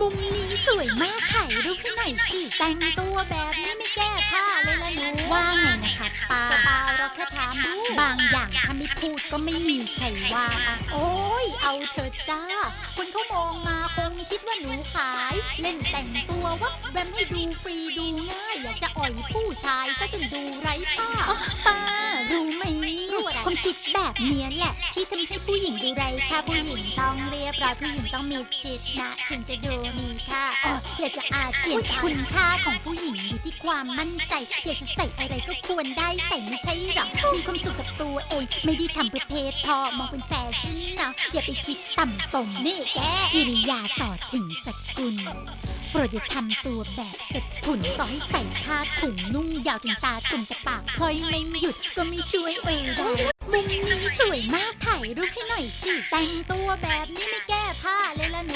มุมนี้สวยมากถ่ายรูปให้หน่อยสิ แต่งตัวแบบนี้ไม่แก้ผ้าเลยละหนูว่าไงนะคะป้าเปล่าเราแค่ถามดูบางอย่างถ้าไม่พูดก็ไม่มีใครว่าอะโอ้ยเอาเถอะจ้า คนเขามองมาคงคิดว่าหนูขาย เล่นแต่งตัววับแวมให้ดูฟรีดูง่าย อยากจะอ่อยผู้ชายซะจนดูไร้ค่าอ๋อป้ารู้ไหมเนี่ย ความคิดแบบเนี้ยแหละ ที่ทำให้ผู้หญิงดูไร้ค่าผู้หญิงต้องเรียบร้อยผู้หญิงต้องมีชิดนะ ถึงจะดูมีค่าอ๋ออยากจะอาจเปลี่ยนคุณค่าของผู้หญิงอยู่ที่ความมั่นใจ อยากจะใส่อะไรก็ควรได้ใส่ไม่ใช่หรอมีความสุขกับตัวเอง ไม่ได้ทำเพื่อเพศพอมองเป็นแฟชั่นนะอย่าไปคิดต่ำตมนี่แกกิริยาสอดถึงสกุลโปรดอย่าทำตัวแบบสะทุนต่อให้ใส่ผ้าถุงนุ่งยาวถึงตาตุ่มแต่ปากพลอยไม่หยุดก็ไม่ช่วยเอ่ยได้ มุมนี้สวยมากถ่ายรูปให้หน่อยสิ แต่งตัวแบบนี้ไม่แก้ผ้าเลยละหนู